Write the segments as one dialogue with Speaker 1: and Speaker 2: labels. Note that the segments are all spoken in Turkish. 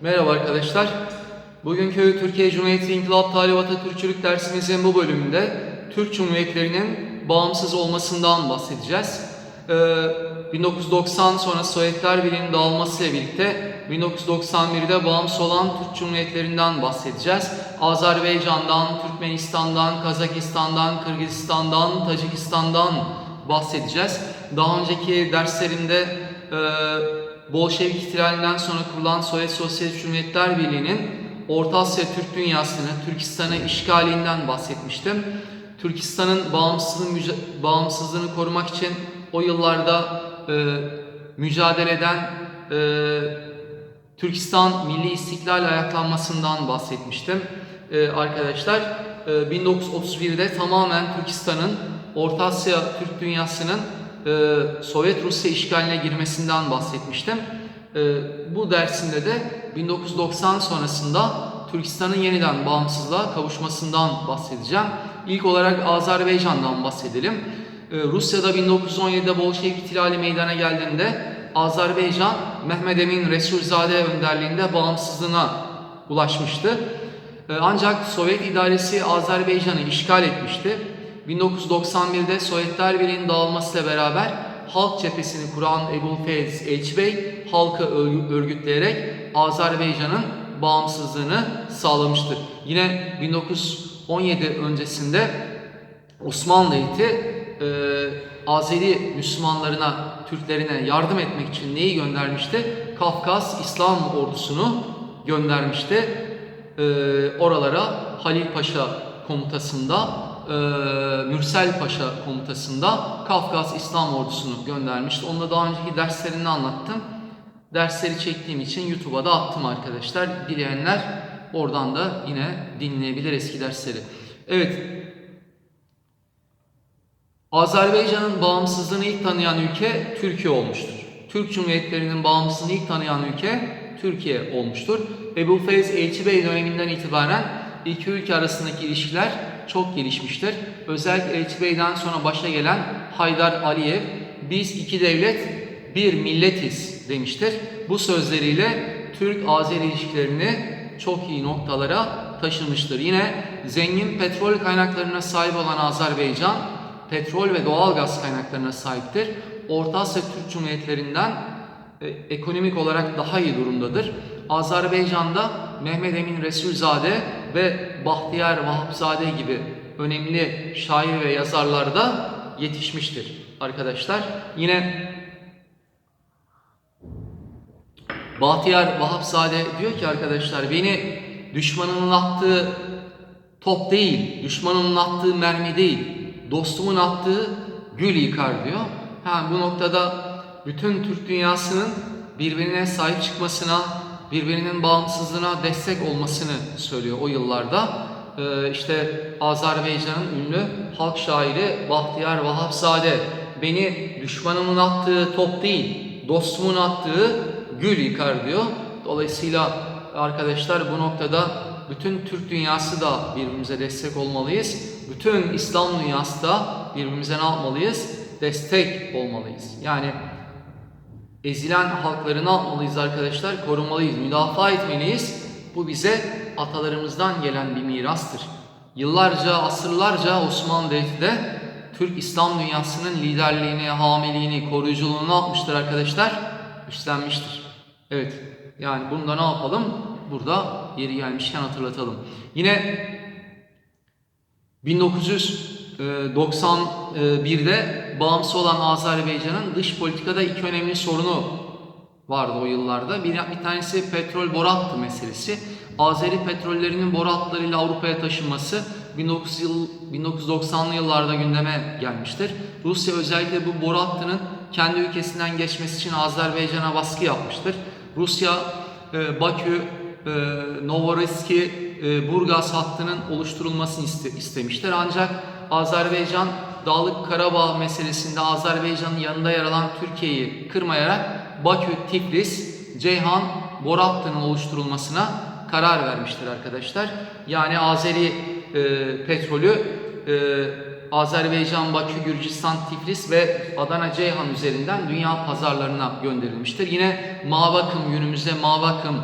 Speaker 1: Merhaba arkadaşlar. Bugünkü Türkiye Cumhuriyeti İnkılap Talibi Atatürkçülük dersimizin bu bölümünde Türk Cumhuriyetlerinin bağımsız olmasından bahsedeceğiz. Ee, 1990 sonra Sovyetler Birliği'nin dağılmasıyla birlikte 1991'de bağımsız olan Türk Cumhuriyetlerinden bahsedeceğiz. Azerbaycan'dan, Türkmenistan'dan, Kazakistan'dan, Kırgızistan'dan, Tacikistan'dan bahsedeceğiz. Daha önceki derslerimde e, Bolşevik ihtilalinden sonra kurulan Sovyet Sosyalist Cumhuriyetler Birliği'nin Orta Asya Türk dünyasını, Türkistan'ı işgalinden bahsetmiştim. Türkistan'ın bağımsızlığını, bağımsızlığını korumak için o yıllarda e, mücadele eden e, Türkistan Milli İstiklal ayaklanmasından bahsetmiştim e, arkadaşlar. E, 1931'de tamamen Türkistan'ın Orta Asya Türk dünyasının e, Sovyet Rusya işgaline girmesinden bahsetmiştim. E, bu dersimde de 1990 sonrasında Türkistan'ın yeniden bağımsızlığa kavuşmasından bahsedeceğim. İlk olarak Azerbaycan'dan bahsedelim. E, Rusya'da 1917'de Bolşevik ihtilali meydana geldiğinde Azerbaycan Mehmet Emin Resulzade önderliğinde bağımsızlığına ulaşmıştı. Ancak Sovyet idaresi Azerbaycan'ı işgal etmişti. 1991'de Sovyetler Birliği'nin dağılmasıyla beraber Halk Cephesini kuran Ebu Feyz Elçibey halkı örgü- örgütleyerek Azerbaycan'ın bağımsızlığını sağlamıştır. Yine 1917 öncesinde Osmanlı Devleti e, Azeri Müslümanlarına, Türklerine yardım etmek için neyi göndermişti? Kafkas İslam ordusunu göndermişti. E, oralara Halil Paşa komutasında, e, Mürsel Paşa komutasında Kafkas İslam ordusunu göndermişti. Onu da daha önceki derslerinde anlattım. Dersleri çektiğim için YouTube'a da attım arkadaşlar. Dileyenler oradan da yine dinleyebilir eski dersleri. Evet, Azerbaycan'ın bağımsızlığını ilk tanıyan ülke Türkiye olmuştur. Türk Cumhuriyetlerinin bağımsızlığını ilk tanıyan ülke Türkiye olmuştur. Ebu Feyz Elçibey döneminden itibaren iki ülke arasındaki ilişkiler çok gelişmiştir. Özellikle Elçibey'den sonra başa gelen Haydar Aliyev biz iki devlet bir milletiz demiştir. Bu sözleriyle Türk-Azeri ilişkilerini çok iyi noktalara taşımıştır. Yine zengin petrol kaynaklarına sahip olan Azerbaycan petrol ve doğal gaz kaynaklarına sahiptir. Orta Asya Türk Cumhuriyetlerinden e, ekonomik olarak daha iyi durumdadır. Azerbaycan'da Mehmet Emin Resulzade ve Bahtiyar Vahapzade gibi önemli şair ve yazarlar da yetişmiştir arkadaşlar. Yine Bahtiyar Vahapzade diyor ki arkadaşlar beni düşmanının attığı top değil, düşmanının attığı mermi değil, dostumun attığı gül yıkar diyor. Ha, bu noktada bütün Türk dünyasının birbirine sahip çıkmasına, birbirinin bağımsızlığına destek olmasını söylüyor o yıllarda. Ee, işte Azerbaycan'ın ünlü halk şairi Bahtiyar Vahapzade beni düşmanımın attığı top değil, dostumun attığı gül yıkar diyor. Dolayısıyla arkadaşlar bu noktada bütün Türk dünyası da birbirimize destek olmalıyız. Bütün İslam dünyası da birbirimize ne yapmalıyız? Destek olmalıyız. Yani ezilen halkları ne yapmalıyız arkadaşlar? Korumalıyız, müdafaa etmeliyiz. Bu bize atalarımızdan gelen bir mirastır. Yıllarca, asırlarca Osmanlı Devleti de Türk İslam dünyasının liderliğini, hamiliğini, koruyuculuğunu yapmıştır arkadaşlar? Üstlenmiştir. Evet, yani bunu da ne yapalım? Burada yeri gelmişken hatırlatalım. Yine 1991'de bağımsız olan Azerbaycan'ın dış politikada iki önemli sorunu vardı o yıllarda. Bir, bir tanesi petrol boru hattı meselesi. Azeri petrollerinin boru hatlarıyla Avrupa'ya taşınması 1900 yıl, 1990'lı yıllarda gündeme gelmiştir. Rusya özellikle bu boru hattının kendi ülkesinden geçmesi için Azerbaycan'a baskı yapmıştır. Rusya, e, Bakü, e, Novorossiysk, e, Burgaz hattının oluşturulmasını iste, istemiştir. Ancak Azerbaycan Dağlık Karabağ meselesinde Azerbaycan'ın yanında yer alan Türkiye'yi kırmayarak Bakü, Tiflis, Ceyhan hattının oluşturulmasına karar vermiştir arkadaşlar. Yani Azeri e, petrolü e, Azerbaycan, Bakü, Gürcistan, Tiflis ve Adana Ceyhan üzerinden dünya pazarlarına gönderilmiştir. Yine Mavakım günümüzde Mavakım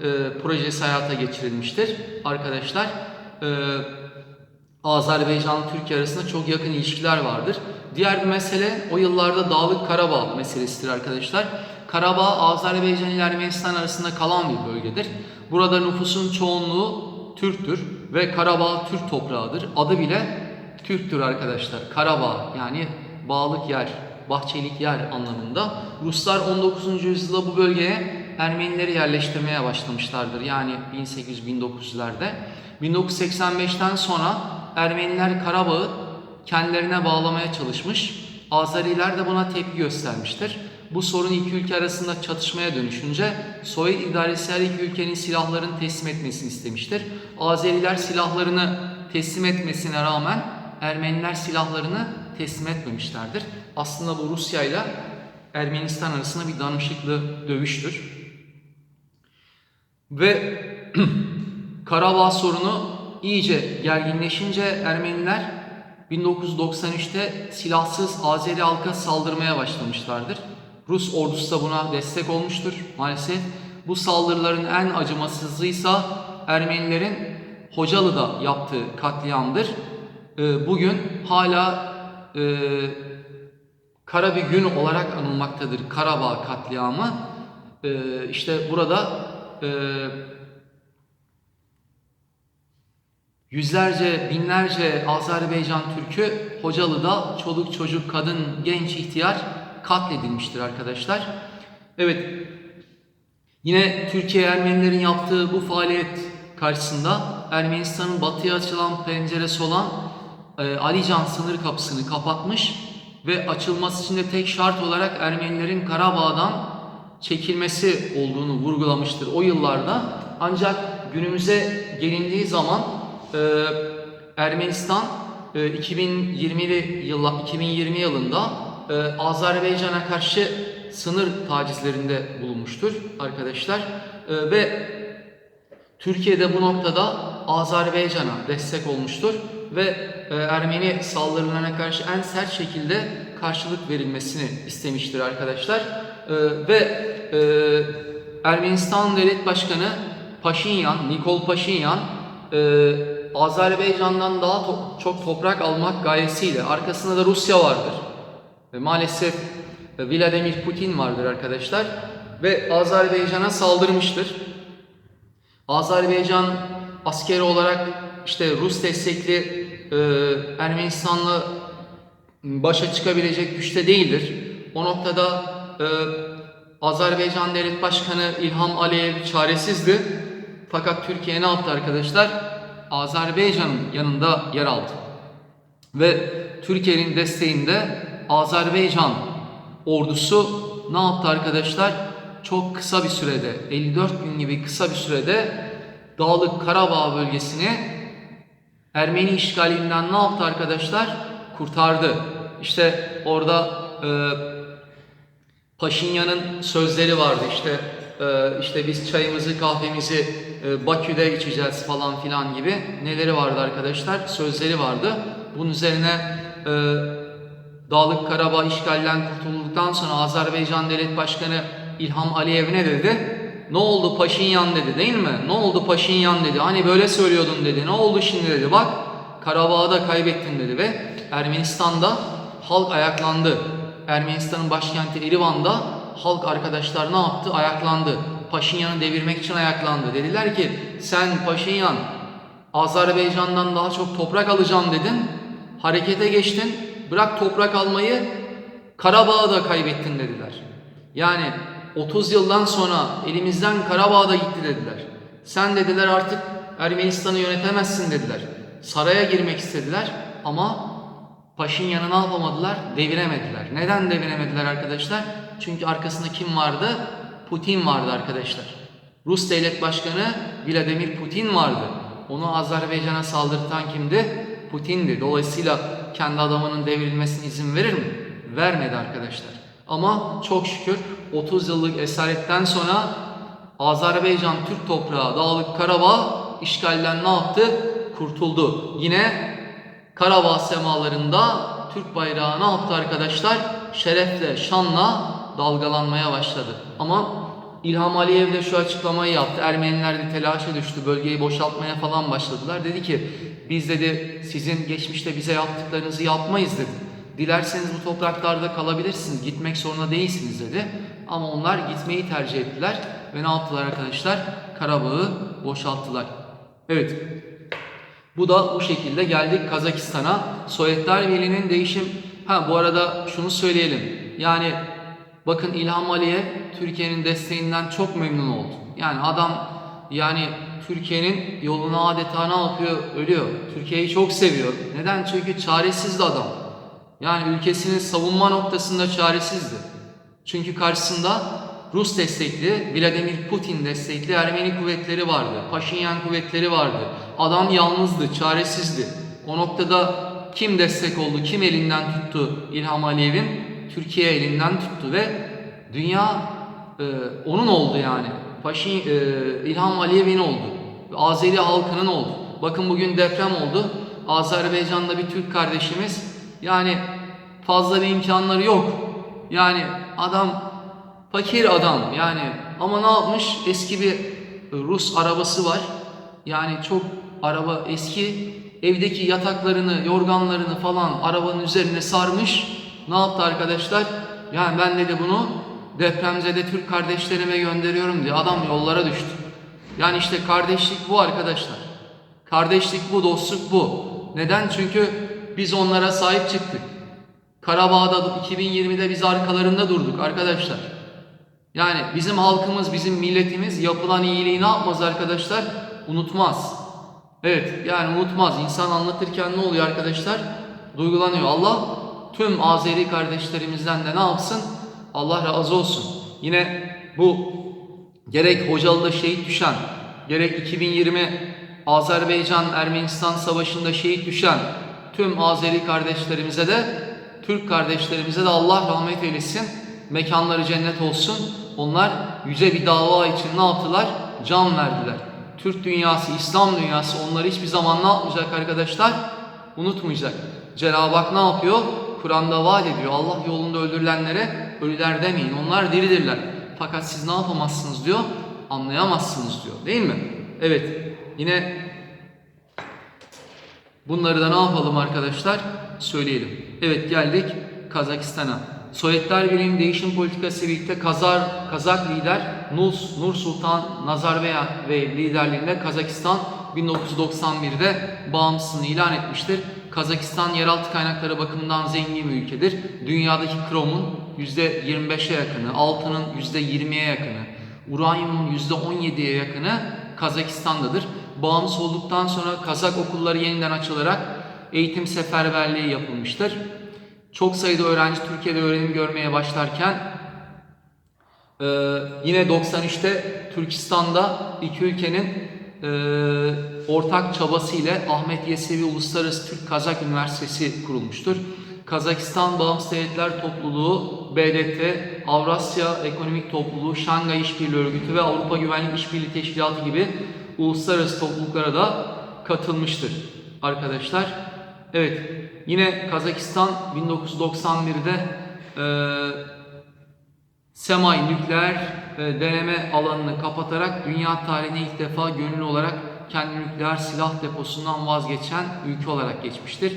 Speaker 1: e, projesi hayata geçirilmiştir arkadaşlar. E, Azerbaycan Türkiye arasında çok yakın ilişkiler vardır. Diğer bir mesele o yıllarda Dağlık Karabağ meselesidir arkadaşlar. Karabağ Azerbaycan ile Ermenistan arasında kalan bir bölgedir. Burada nüfusun çoğunluğu Türktür ve Karabağ Türk toprağıdır. Adı bile Türktür arkadaşlar. Karabağ yani bağlık yer, bahçelik yer anlamında. Ruslar 19. yüzyılda bu bölgeye Ermenileri yerleştirmeye başlamışlardır. Yani 1800-1900'lerde. 1985'ten sonra Ermeniler Karabağ'ı kendilerine bağlamaya çalışmış. Azeriler de buna tepki göstermiştir. Bu sorun iki ülke arasında çatışmaya dönüşünce Sovyet idaresi her iki ülkenin silahlarını teslim etmesini istemiştir. Azeriler silahlarını teslim etmesine rağmen Ermeniler silahlarını teslim etmemişlerdir. Aslında bu Rusya ile Ermenistan arasında bir danışıklı dövüştür. Ve Karabağ sorunu iyice gerginleşince Ermeniler 1993'te silahsız Azeri halka saldırmaya başlamışlardır. Rus ordusu da buna destek olmuştur maalesef. Bu saldırıların en acımasızlıysa Ermenilerin Hocalı'da yaptığı katliamdır. Ee, Bugün hala e, kara bir gün olarak anılmaktadır Karabağ katliamı. Ee, işte burada e, yüzlerce, binlerce Azerbaycan Türk'ü Hocalı'da çoluk çocuk, kadın, genç, ihtiyar katledilmiştir arkadaşlar. Evet, yine Türkiye Ermenilerin yaptığı bu faaliyet karşısında Ermenistan'ın batıya açılan penceresi olan e, Alican sınır kapısını kapatmış ve açılması için de tek şart olarak Ermenilerin Karabağ'dan çekilmesi olduğunu vurgulamıştır o yıllarda. Ancak günümüze gelindiği zaman e, Ermenistan e, 2020'li yılla 2020 yılında e, Azerbaycan'a karşı sınır tacizlerinde bulunmuştur arkadaşlar. E, ve Türkiye'de bu noktada Azerbaycan'a destek olmuştur ve e, Ermeni saldırılarına karşı en sert şekilde karşılık verilmesini istemiştir arkadaşlar. E, ve e, Ermenistan Devlet Başkanı Paşinyan, Nikol Paşinyan e, Azerbaycan'dan daha to- çok toprak almak gayesiyle arkasında da Rusya vardır. Ve maalesef e, Vladimir Putin vardır arkadaşlar ve Azerbaycan'a saldırmıştır. Azerbaycan askeri olarak işte Rus destekli e, Ermenistan'la başa çıkabilecek güçte değildir. O noktada e, Azerbaycan Devlet Başkanı İlham Aliyev çaresizdi. Fakat Türkiye ne yaptı arkadaşlar? Azerbaycan'ın yanında yer aldı. Ve Türkiye'nin desteğinde Azerbaycan ordusu ne yaptı arkadaşlar? Çok kısa bir sürede, 54 gün gibi kısa bir sürede Dağlık Karabağ bölgesini Ermeni işgalinden ne yaptı arkadaşlar? Kurtardı. İşte orada e, Paşinyan'ın sözleri vardı işte işte biz çayımızı kahvemizi e, Bakü'de içeceğiz falan filan gibi neleri vardı arkadaşlar sözleri vardı. Bunun üzerine e, Dağlık Karabağ işgalden kurtulduktan sonra Azerbaycan Devlet Başkanı İlham Aliyev ne dedi? Ne oldu Paşinyan dedi değil mi? Ne oldu Paşinyan dedi. Hani böyle söylüyordun dedi. Ne oldu şimdi dedi. Bak Karabağ'ı da kaybettin dedi ve Ermenistan'da halk ayaklandı. Ermenistan'ın başkenti Erivan'da halk arkadaşlar ne yaptı? Ayaklandı. Paşinyan'ı devirmek için ayaklandı. Dediler ki sen Paşinyan Azerbaycan'dan daha çok toprak alacağım dedin. Harekete geçtin. Bırak toprak almayı Karabağ'ı da kaybettin dediler. Yani 30 yıldan sonra elimizden Karabağ da gitti dediler. Sen dediler artık Ermenistan'ı yönetemezsin dediler. Saraya girmek istediler ama Paşinyan'ı ne yapamadılar? Deviremediler. Neden deviremediler arkadaşlar? Çünkü arkasında kim vardı? Putin vardı arkadaşlar. Rus devlet başkanı Vladimir Putin vardı. Onu Azerbaycan'a saldırtan kimdi? Putin'di. Dolayısıyla kendi adamının devrilmesine izin verir mi? Vermedi arkadaşlar. Ama çok şükür 30 yıllık esaretten sonra Azerbaycan Türk toprağı Dağlık Karabağ işgalden ne yaptı? Kurtuldu. Yine Karabağ semalarında Türk bayrağı ne yaptı arkadaşlar? Şerefle, şanla dalgalanmaya başladı. Ama İlham Aliyev de şu açıklamayı yaptı. Ermeniler de telaşa düştü. Bölgeyi boşaltmaya falan başladılar. Dedi ki biz dedi sizin geçmişte bize yaptıklarınızı yapmayız dedi. Dilerseniz bu topraklarda kalabilirsiniz. Gitmek zorunda değilsiniz dedi. Ama onlar gitmeyi tercih ettiler. Ve ne yaptılar arkadaşlar? Karabağ'ı boşalttılar. Evet. Bu da bu şekilde geldik Kazakistan'a. Sovyetler Birliği'nin değişim... Ha bu arada şunu söyleyelim. Yani bakın İlham Aliyev Türkiye'nin desteğinden çok memnun oldu. Yani adam yani Türkiye'nin yoluna adeta ne yapıyor? Ölüyor. Türkiye'yi çok seviyor. Neden? Çünkü çaresizdi adam. Yani ülkesinin savunma noktasında çaresizdi. Çünkü karşısında Rus destekli, Vladimir Putin destekli Ermeni kuvvetleri vardı. Paşinyan kuvvetleri vardı. Adam yalnızdı, çaresizdi. O noktada kim destek oldu, kim elinden tuttu İlham Aliyev'in? Türkiye elinden tuttu ve dünya e, onun oldu yani. Paşin, e, İlham Aliyev'in oldu. Azeri halkının oldu. Bakın bugün deprem oldu. Azerbaycan'da bir Türk kardeşimiz yani fazla bir imkanları yok. Yani adam fakir adam yani ama ne yapmış? Eski bir Rus arabası var. Yani çok araba eski. Evdeki yataklarını, yorganlarını falan arabanın üzerine sarmış. Ne yaptı arkadaşlar? Yani ben dedi bunu depremzede Türk kardeşlerime gönderiyorum diye adam yollara düştü. Yani işte kardeşlik bu arkadaşlar. Kardeşlik bu, dostluk bu. Neden? Çünkü biz onlara sahip çıktık. Karabağ'da 2020'de biz arkalarında durduk arkadaşlar. Yani bizim halkımız, bizim milletimiz yapılan iyiliği ne yapmaz arkadaşlar? Unutmaz. Evet yani unutmaz. İnsan anlatırken ne oluyor arkadaşlar? Duygulanıyor. Allah tüm Azeri kardeşlerimizden de ne yapsın? Allah razı olsun. Yine bu gerek Hocalı'da şehit düşen, gerek 2020 Azerbaycan-Ermenistan savaşında şehit düşen tüm Azeri kardeşlerimize de Türk kardeşlerimize de Allah rahmet eylesin. Mekanları cennet olsun. Onlar yüce bir dava için ne yaptılar? Can verdiler. Türk dünyası, İslam dünyası onları hiçbir zaman ne yapmayacak arkadaşlar? Unutmayacak. Cenab-ı Hak ne yapıyor? Kur'an'da vaat ediyor. Allah yolunda öldürülenlere ölüler demeyin. Onlar diridirler. Fakat siz ne yapamazsınız diyor? Anlayamazsınız diyor. Değil mi? Evet. Yine bunları da ne yapalım arkadaşlar? Söyleyelim. Evet geldik Kazakistan'a. Sovyetler Birliği'nin değişim politikası birlikte Kazar, Kazak lider Nus, Nur Sultan Nazarbayev liderliğinde Kazakistan 1991'de bağımsızlığını ilan etmiştir. Kazakistan yeraltı kaynakları bakımından zengin bir ülkedir. Dünyadaki kromun %25'e yakını, altının %20'ye yakını, uranyumun %17'ye yakını Kazakistan'dadır. Bağımsız olduktan sonra Kazak okulları yeniden açılarak eğitim seferberliği yapılmıştır. Çok sayıda öğrenci Türkiye'de öğrenim görmeye başlarken e, yine 93'te Türkistan'da iki ülkenin e, ortak çabası ile Ahmet Yesevi Uluslararası Türk Kazak Üniversitesi kurulmuştur. Kazakistan Bağımsız Devletler Topluluğu, BDT, Avrasya Ekonomik Topluluğu, Şangay İşbirliği Örgütü ve Avrupa Güvenlik İşbirliği Teşkilatı gibi uluslararası topluluklara da katılmıştır arkadaşlar. Evet, yine Kazakistan 1991'de e, Semay nükleer deneme alanını kapatarak dünya tarihine ilk defa gönüllü olarak kendi nükleer silah deposundan vazgeçen ülke olarak geçmiştir.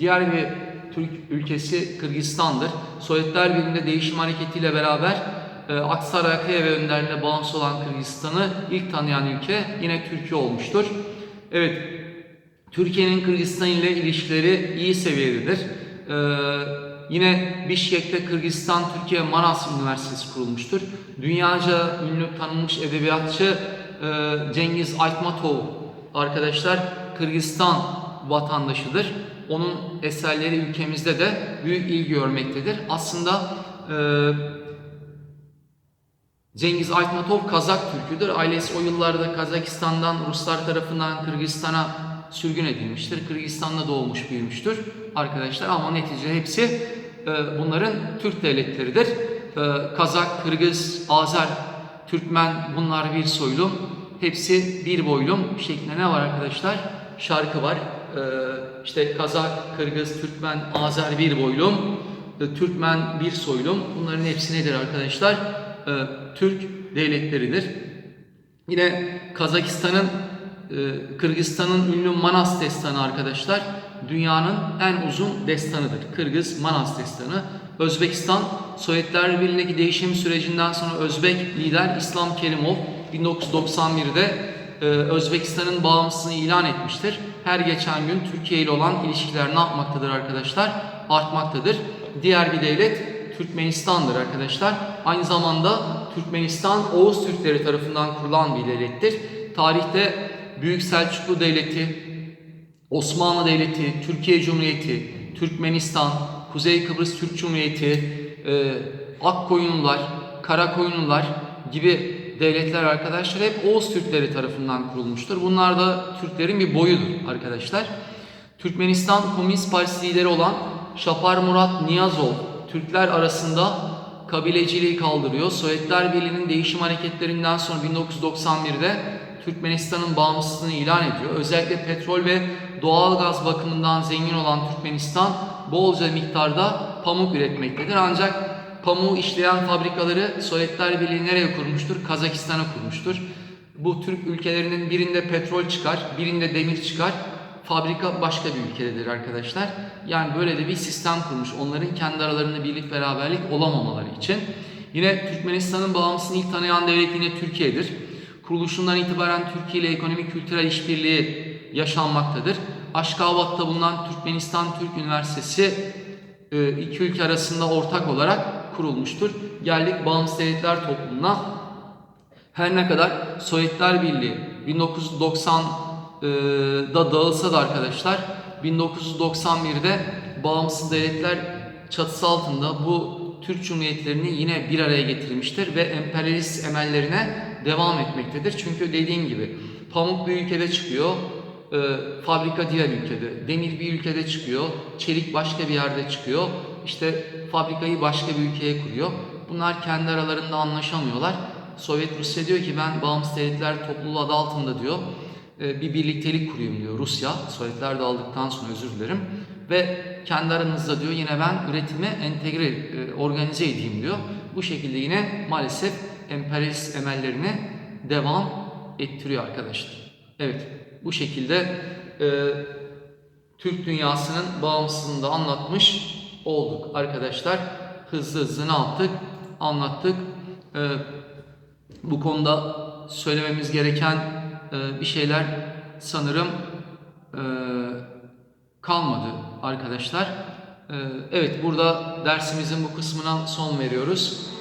Speaker 1: Diğer bir Türk ülkesi Kırgızistan'dır. Sovyetler Birliği'nde değişim hareketiyle beraber e, Aksar Akayev önderliğinde bağımsız olan Kırgızistan'ı ilk tanıyan ülke yine Türkiye olmuştur. Evet, Türkiye'nin Kırgızistan ile ilişkileri iyi seviyededir. Ee, yine Bişkek'te Kırgızistan Türkiye Manas Üniversitesi kurulmuştur. Dünyaca ünlü tanınmış edebiyatçı e, Cengiz Aytmatov arkadaşlar Kırgızistan vatandaşıdır. Onun eserleri ülkemizde de büyük ilgi görmektedir. Aslında e, Cengiz Aytmatov Kazak Türküdür. Ailesi o yıllarda Kazakistan'dan Ruslar tarafından Kırgızistan'a sürgün edilmiştir. Kırgızistan'da doğmuş büyümüştür arkadaşlar ama neticede hepsi e, bunların Türk devletleridir. E, Kazak, Kırgız, Azer, Türkmen bunlar bir soylum. Hepsi bir boylum şeklinde ne var arkadaşlar? Şarkı var. E, işte Kazak, Kırgız, Türkmen, Azer bir boylum. E, Türkmen bir soylum. Bunların hepsi nedir arkadaşlar? E, Türk devletleridir. Yine Kazakistan'ın, Kırgızistan'ın ünlü Manas destanı arkadaşlar dünyanın en uzun destanıdır. Kırgız Manas destanı. Özbekistan Sovyetler Birliği'ndeki değişim sürecinden sonra Özbek lider İslam Kerimov 1991'de e, Özbekistan'ın bağımsızlığını ilan etmiştir. Her geçen gün Türkiye ile olan ilişkiler ne yapmaktadır arkadaşlar? Artmaktadır. Diğer bir devlet Türkmenistan'dır arkadaşlar. Aynı zamanda Türkmenistan Oğuz Türkleri tarafından kurulan bir devlettir. Tarihte Büyük Selçuklu Devleti, Osmanlı Devleti, Türkiye Cumhuriyeti, Türkmenistan, Kuzey Kıbrıs Türk Cumhuriyeti, e, Akkoyunlular, Karakoyunlular gibi devletler arkadaşlar hep Oğuz Türkleri tarafından kurulmuştur. Bunlar da Türklerin bir boyudur arkadaşlar. Türkmenistan Komünist Partisi lideri olan Şapar Murat Niyazov Türkler arasında kabileciliği kaldırıyor. Sovyetler Birliği'nin değişim hareketlerinden sonra 1991'de Türkmenistan'ın bağımsızlığını ilan ediyor. Özellikle petrol ve doğal gaz bakımından zengin olan Türkmenistan bolca miktarda pamuk üretmektedir. Ancak pamuğu işleyen fabrikaları Sovyetler Birliği nereye kurmuştur? Kazakistan'a kurmuştur. Bu Türk ülkelerinin birinde petrol çıkar, birinde demir çıkar. Fabrika başka bir ülkededir arkadaşlar. Yani böyle de bir sistem kurmuş. Onların kendi aralarında birlik beraberlik olamamaları için. Yine Türkmenistan'ın bağımsızlığını ilk tanıyan devlet yine Türkiye'dir. Kuruluşundan itibaren Türkiye ile ekonomik kültürel işbirliği yaşanmaktadır. Aşkabat'ta bulunan Türkmenistan Türk Üniversitesi e, iki ülke arasında ortak olarak kurulmuştur. Geldik bağımsız devletler toplumuna. Her ne kadar Sovyetler Birliği 1990'da dağılsa da arkadaşlar 1991'de bağımsız devletler çatısı altında bu Türk Cumhuriyetlerini yine bir araya getirmiştir ve emperyalist emellerine devam etmektedir. Çünkü dediğim gibi pamuk bir ülkede çıkıyor, e, fabrika diğer ülkede, demir bir ülkede çıkıyor, çelik başka bir yerde çıkıyor, işte fabrikayı başka bir ülkeye kuruyor. Bunlar kendi aralarında anlaşamıyorlar. Sovyet Rusya diyor ki ben bağımsız devletler topluluğu adı altında diyor e, bir birliktelik kurayım diyor Rusya. Sovyetler dağıldıktan sonra özür dilerim. Ve kendi aranızda diyor yine ben üretimi entegre, e, organize edeyim diyor. Bu şekilde yine maalesef emperyalist emellerini devam ettiriyor arkadaşlar. Evet bu şekilde e, Türk dünyasının bağımsızlığını da anlatmış olduk arkadaşlar. Hızlı hızlı ne yaptık? Anlattık. E, bu konuda söylememiz gereken e, bir şeyler sanırım e, kalmadı arkadaşlar. E, evet burada dersimizin bu kısmına son veriyoruz.